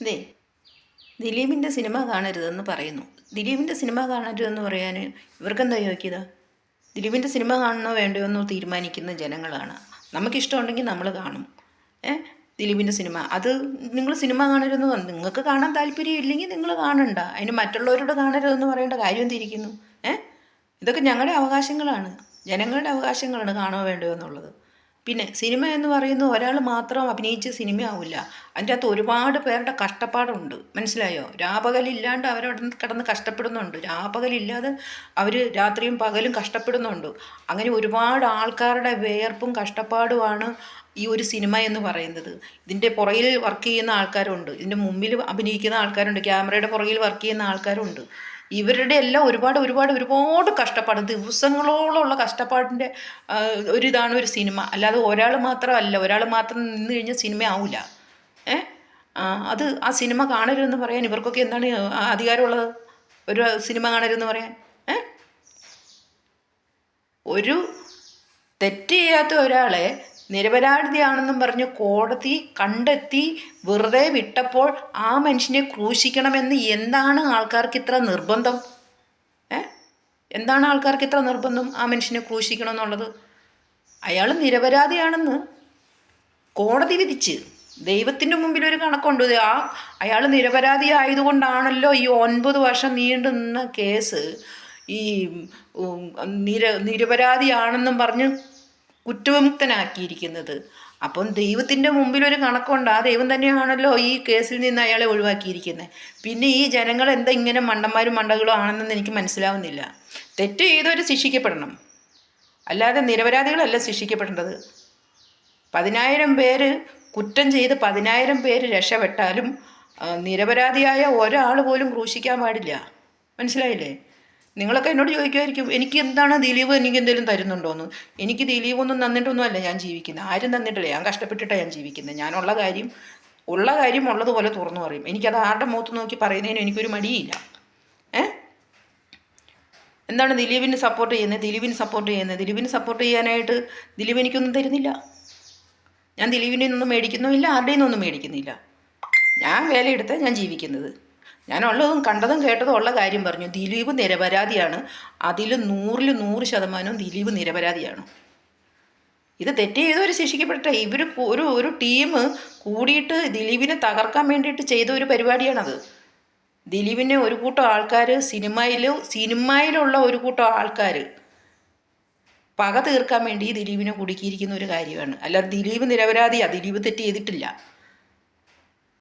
അതെ. ദിലീപിന്റെ സിനിമ കാണരുതെന്ന് പറയുന്നു. ദിലീപിന്റെ സിനിമ കാണരുതെന്ന് പറയാൻ ഇവർക്കെന്താ യോഗ്യത ദിലീപിന്റെ സിനിമ കാണണോ വേണ്ടയോ എന്ന് തീരുമാനിക്കുന്ന ജനങ്ങളാണ്. നമുക്കിഷ്ടമുണ്ടെങ്കിൽ നമ്മൾ കാണും. ഏ? ദിലീപിന്റെ സിനിമ. അത് നിങ്ങൾ സിനിമ കാണരുതെന്ന് പറഞ്ഞു നിങ്ങൾക്ക് കാണാൻ താല്പര്യം ഇല്ലെങ്കിൽ നിങ്ങൾ കാണണ്ട. അതിന് മറ്റുള്ളവരോട് കാണരുതെന്ന് പറയേണ്ട കാര്യം എന്തിരിക്കുന്നു? ഏ? ഇതൊക്കെ ഞങ്ങളുടെ അവകാശങ്ങളാണ്. ജനങ്ങളുടെ അവകാശങ്ങളാണ് കാണുക വേണ്ടയോ എന്നുള്ളത്. പിന്നെ സിനിമ എന്ന് പറയുന്നത് ഒരാൾ മാത്രം അഭിനയിച്ച് സിനിമയാവില്ല. അതിന്റെ അകത്ത് ഒരുപാട് പേരുടെ കഷ്ടപ്പാടുണ്ട്. മനസ്സിലായോ? രാപകലില്ലാണ്ട് അവരവിടെ കിടന്ന് കഷ്ടപ്പെടുന്നുണ്ട്. രാപകലില്ലാതെ അവർ രാത്രിയും പകലും കഷ്ടപ്പെടുന്നുണ്ട്. അങ്ങനെ ഒരുപാട് ആൾക്കാരുടെ വേർപ്പും കഷ്ടപ്പാടുമാണ് ഈ ഒരു സിനിമ എന്ന് പറയുന്നത്. ഇതിന്റെ പുറകിൽ വർക്ക് ചെയ്യുന്ന ആൾക്കാരുണ്ട്. ഇതിന്റെ മുമ്പിൽ അഭിനയിക്കുന്ന ആൾക്കാരുണ്ട്. ക്യാമറയുടെ പുറകിൽ വർക്ക് ചെയ്യുന്ന ആൾക്കാരുണ്ട്. ഇവരുടെ എല്ലാം ഒരുപാട് ഒരുപാട് ഒരുപാട് കഷ്ടപ്പാട്. ദിവസങ്ങളോളമുള്ള കഷ്ടപ്പാടിന്റെ ഒരിതാണ് ഒരു സിനിമ. അല്ലാതെ ഒരാൾ മാത്രമല്ല ഒരാൾ മാത്രം നിന്ന് കഴിഞ്ഞാൽ സിനിമ ആവില്ല ഏ? അത് ആ സിനിമ കാണരുതെന്ന് പറയാൻ ഇവർക്കൊക്കെ എന്താണ് അധികാരമുള്ളത്? ഒരു സിനിമ കാണരുതെന്ന് പറയാൻ? ഏ? ഒരു തെറ്റ് ചെയ്യാത്ത ഒരാളെ നിരപരാധിയാണെന്നും പറഞ്ഞ് കോടതി കണ്ടെത്തി വെറുതെ വിട്ടപ്പോൾ ആ മനുഷ്യനെ ക്രൂശിക്കണമെന്ന് എന്താണ് ആൾക്കാർക്ക് ഇത്ര നിർബന്ധം എന്താണ് ആൾക്കാർക്ക് ഇത്ര നിർബന്ധം ആ മനുഷ്യനെ ക്രൂശിക്കണം എന്നുള്ളത് അയാൾ നിരപരാധിയാണെന്ന് കോടതി വിധിച്ച് ദൈവത്തിന്റെ മുമ്പിൽ ഒരു കണക്കുണ്ട് ആ അയാൾ നിരപരാധി ആയതുകൊണ്ടാണല്ലോ ഈ ഒൻപത് വർഷം നീണ്ടു നിന്ന കേസ് ഈ നിര നിരപരാധിയാണെന്നും പറഞ്ഞ് കുറ്റവിമുക്തനാക്കിയിരിക്കുന്നത്. അപ്പം ദൈവത്തിന്റെ മുമ്പിൽ ഒരു കണക്കുണ്ട്. ആ ദൈവം തന്നെയാണല്ലോ ഈ കേസിൽ നിന്ന് അയാളെ ഒഴിവാക്കിയിരിക്കുന്നത് പിന്നെ ഈ ജനങ്ങൾ എന്താ ഇങ്ങനെ മണ്ടന്മാരും മണ്ടകളും ആണെന്നൊന്നും എനിക്ക് മനസ്സിലാവുന്നില്ല. തെറ്റ് ചെയ്തവർ ശിക്ഷിക്കപ്പെടണം. അല്ലാതെ നിരപരാധികളല്ല ശിക്ഷിക്കപ്പെടേണ്ടത്. പതിനായിരം പേര് കുറ്റം ചെയ്ത് പതിനായിരം പേര് രക്ഷപ്പെട്ടാലും നിരപരാധിയായ ഒരാൾ പോലും ക്രൂശിക്കാൻ പാടില്ല. മനസ്സിലായില്ലേ? നിങ്ങളൊക്കെ എന്നോട് ചോദിക്കുമായിരിക്കും എനിക്ക് എന്താണ് ദിലീപ് എനിക്ക് എന്തെങ്കിലും തരുന്നുണ്ടോയെന്ന് എനിക്ക് ദിലീപൊന്നും തന്നിട്ടൊന്നുമല്ല ഞാൻ ജീവിക്കുന്നത് ആരും തന്നിട്ടില്ല. ഞാൻ കഷ്ടപ്പെട്ടിട്ടാണ് ഞാൻ ജീവിക്കുന്നത് ഞാനുള്ള കാര്യം ഉള്ള കാര്യം ഉള്ളതുപോലെ തുറന്നു പറയും. എനിക്കത് ആരുടെ മുഖത്ത് നോക്കി പറയുന്നതിന് എനിക്കൊരു മടിയില്ല. ഏ? എന്താണ് ദിലീപിന് സപ്പോർട്ട് ചെയ്യുന്നത് ദിലീപിന് സപ്പോർട്ട് ചെയ്യുന്നത് ദിലീപിന് സപ്പോർട്ട് ചെയ്യാനായിട്ട് ദിലീപ് എനിക്കൊന്നും തരുന്നില്ല. ഞാൻ ദിലീപിനെ ഒന്നും മേടിക്കുന്നുമില്ല ആരുടെയും ഒന്നും മേടിക്കുന്നില്ല. ഞാൻ വേലയെടുത്ത് ഞാൻ ജീവിക്കുന്നത്. ഞാൻ ഉള്ളതും കണ്ടതും കേട്ടതും ഉള്ള കാര്യം പറഞ്ഞു. ദിലീപ് നിരപരാധിയാണ്. അതിൽ നൂറിൽ നൂറ് ശതമാനവും ദിലീപ് നിരപരാധിയാണ്. ഇത് തെറ്റ് ചെയ്തവർ ശിക്ഷിക്കപ്പെട്ടെ ഇവർ ഒരു ഒരു ടീം കൂടിയിട്ട് ദിലീപിനെ തകർക്കാൻ വേണ്ടിയിട്ട് ചെയ്ത ഒരു പരിപാടിയാണത്. ദിലീപിനെ ഒരു കൂട്ടം ആൾക്കാർ സിനിമയിൽ സിനിമയിലുള്ള ഒരു കൂട്ടം ആൾക്കാർ പക തീർക്കാൻ വേണ്ടി ദിലീപിനെ കുടുക്കിയിരിക്കുന്ന ഒരു കാര്യമാണ്. അല്ലാതെ ദിലീപ് നിരപരാധിയാണ് ദിലീപ് തെറ്റ് ചെയ്തിട്ടില്ല.